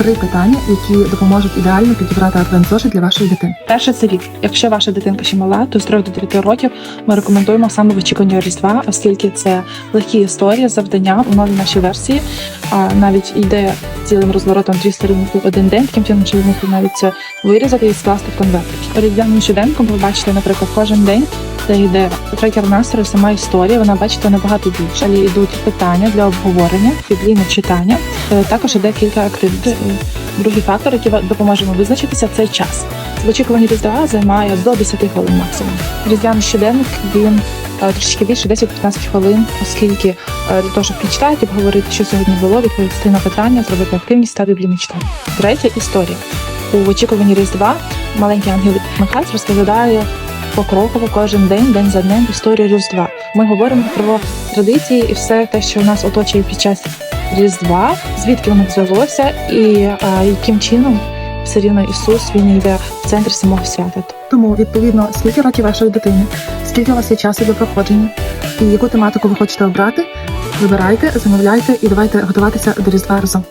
три питання, які допоможуть ідеально підібрати адвент-зошит для вашої дитини. Перше це вік. Якщо ваша дитинка ще мала, то з 3 до 9 років ми рекомендуємо саме в очікуванні Різдва, оскільки це легкі історії, завдання у новій нашій версії. А навіть йде цілим розворотом дві сторінки в один день, таким чином, можете навіть це вирізати і скласти в конверт. Різдвяним щоденком ви бачите, наприклад, кожен день. Де йде трекер настрою, сама історія, вона бачите набагато більше. Далі йдуть питання для обговорення, біблійне читання. Е, Також іде кілька активностей. Другий фактор, який допоможе вам визначитися, це час. В очікуванні різдва займає до 10 хвилин максимум. Різдвяний щоденник він е, трішки більше 10-15 хвилин, оскільки е, для того, щоб прочитати, обговорити, що сьогодні було, відповісти на питання, зробити активність та біблійне читання. Третя історія. У очікуванні Різдва маленький ангел Михайло розповідає покроково кожен день, день за днем історію Різдва. Ми говоримо про традиції і все те, що нас оточує під час Різдва, звідки воно взялося, і а, яким чином все рівно Ісус він йде в центр самого свята. Тому відповідно, скільки років вашої дитини, скільки у вас є часу для проходження, і яку тематику ви хочете обрати, вибирайте, замовляйте і давайте готуватися до різдва разом.